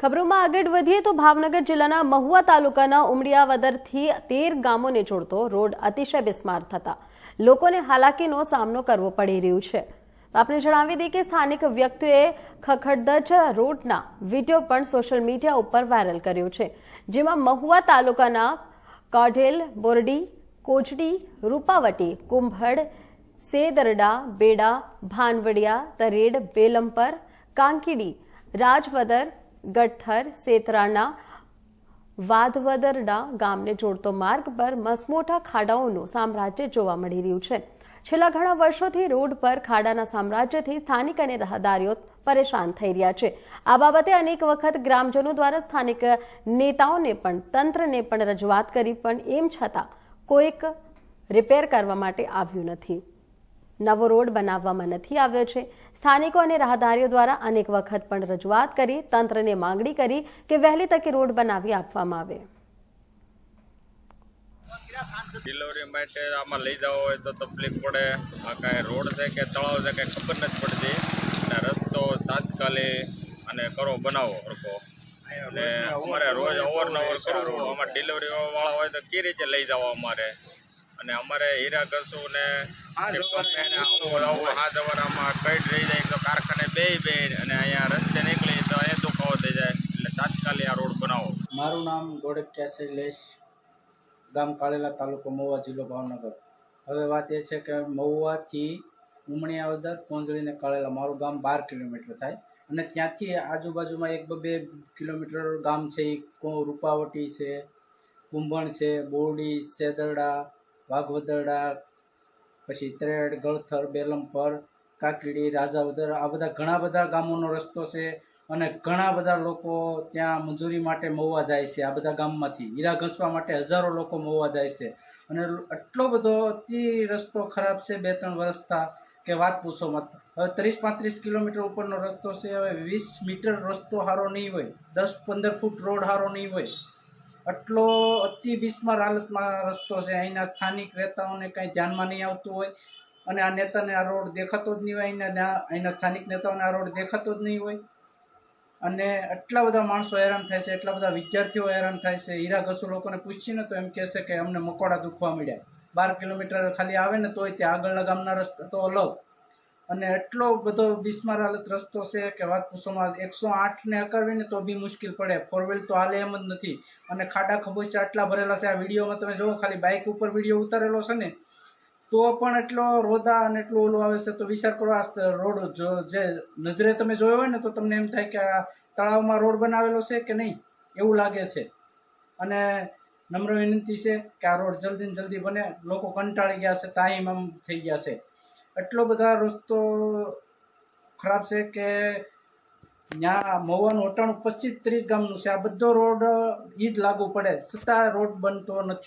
ખબરોમાં આગળ વધીએ તો ભાવનગર જિલ્લાના મહુવા તાલુકાના ઉમડિયાવદરથી તેર ગામોને જોડતો રોડ અતિશય બિસ્માર થતા લોકોને હાલાકીનો સામનો કરવો પડી રહ્યું છે. આપણે જણાવી દઈએ કે સ્થાનિક વ્યક્તિઓએ ખખડદજ રોડના વીડિયો પણ સોશિયલ મીડિયા ઉપર વાયરલ કર્યો છે. જેમાં મહુવા તાલુકાના કાઢેલ, બોરડી કોચડી રૂપાવટી, કુંભડ, સેદરડા, બેડા, ભાનવડિયા, તરેડ બેલમપર કાંકીડી, રાજવદર ગઠ્ઠર સેતરાના વાધવદરડા ગામને જોડતો માર્ગ પર મસમોટા ખાડાઓનું સામ્રાજ્ય જોવા મળી રહ્યું છે. છેલ્લા ઘણા વર્ષોથી રોડ પર ખાડાના સામ્રાજ્યથી સ્થાનિક અને રાહદારીઓ પરેશાન થઈ રહ્યા છે. આ બાબતે અનેક વખત ગ્રામજનો દ્વારા સ્થાનિક નેતાઓને પણ, તંત્રને પણ રજૂઆત કરી, પણ એમ છતાં કોઈક રિપેર કરવા માટે આવ્યું નથી. નવો રોડ બનાવવામાં નથી આવ્યો છે. સ્થાનિકો અને રાહદારીઓ દ્વારા અનેક વખત પણ રજૂઆત કરી, તંત્રને માંગણી કરી કે વહેલી તકે રોડ બનાવી આપવામાં આવે. ડિલિવરી માટે આમાં લઈ જવા હોય તો તકલીફ પડે. આ કાંઈ રોડ છે કે તળાવ છે કાંઈ ખબર નથી પડતી. અને રસ્તો તાત્કાલિક અને કરો બનાવો સરખો અને અમારે રોજ અવારનવાર કરવું આમાં ડિલિવરી વાળા હોય તો કઈ રીતે લઈ જવા અમારે? અને અમારે હીરા ઘસું ને ગમે એને આવું આવું હા જવાનામાં કઈ રહી જાય તો કારખાને બે બે અને અહીંયા રસ્તે નીકળી તો અહીંયા દુખાવો થઈ જાય એટલે તાત્કાલિક આ રોડ બનાવો. મારું નામ ગોડકિયા શૈલેષ ગામ કાળેલા તાલુકો મહુવા જિલ્લો ભાવનગર. હવે વાત એ છે કે મહુવાથી ઉમણિયાવદર કોંજળીને કાળેલા મારું ગામ બાર કિલોમીટર થાય. અને ત્યાંથી આજુબાજુમાં એક બે કિલોમીટર ગામ છે કો- રૂપાવટી છે કુંભણ છે બોરડી સેદરડા વાઘવદરડા પછી ત્રેડ, ગળથર બેલમપર કાકીડી, રાજાવદર, આ બધા ઘણા બધા ગામોનો રસ્તો છે અને ઘણા બધા લોકો ત્યાં મંજૂરી માટે મહુવા જાય છે આ બધા ગામમાંથી. હીરા ઘસવા માટે હજારો લોકો મહુવા જાય છે. અને એટલો બધો અતિ રસ્તો ખરાબ છે બે ત્રણ વર્ષતા કે વાત પૂછો મત હવે ત્રીસ પાંત્રીસ કિલોમીટર ઉપરનો રસ્તો છે, હવે વીસ મીટર રસ્તો સારો નહીં હોય. દસ પંદર ફૂટ રોડ સારો નહીં હોય. આટલો અતિ બિસ્માર હાલતમાં રસ્તો છે. અહીંના સ્થાનિક રહેતાઓને કંઈ ધ્યાનમાં નહીં આવતું હોય અને આ નેતાને આ રોડ દેખાતો જ નહીં હોય, અહીંના અહીંના સ્થાનિક નેતાઓને આ રોડ દેખાતો જ નહીં હોય. અને એટલા બધા માણસો હેરાન થાય છે એટલા બધા વિદ્યાર્થીઓ હેરાન થાય છે. હીરા ઘસુ લોકોને પૂછીને તો એમ કહેશે કે અમને મકોડા દુખવા મળ્યા. બાર કિલોમીટર ખાલી આવે ને તોય ત્યાં આગળના ગામના રસ્તા તો અલગ. અને એટલો બધો બિસ્માર રસ્તો છે કે વાત પૂછવામાં એકસો આઠને અકરવીને તો બી મુશ્કેલ પડે. ફોર તો હાલે એમ જ નથી. અને ખાડા ખબોચા આટલા ભરેલા છે. આ વિડીયોમાં તમે જુઓ, ખાલી બાઇક ઉપર વીડિયો ઉતારેલો છે ને, તો પણ એટલો રોદા અને એટલું ઓલું આવે છે. તો વિચાર કરો, આ રોડ જો, જે નજરે તમે જોયો હોય ને, તો તમને એમ થાય કે આ તળાવમાં રોડ બનાવેલો છે કે નહીં? એવું લાગે છે. અને નમ્ર વિનંતી છે કે આ રોડ જલ્દી જલ્દી બને. લોકો કંટાળી ગયા છે, તાહીમ આમ થઈ ગયા છે. એટલો બધા રસ્તો ખરાબ છે કે ત્યાં મહુવાનું ઓટાણું પચીસ ત્રીસ ગામનું છે. આ બધો રોડ ઈ જ લાગુ પડે. છતાં રોડ બનતો નથી.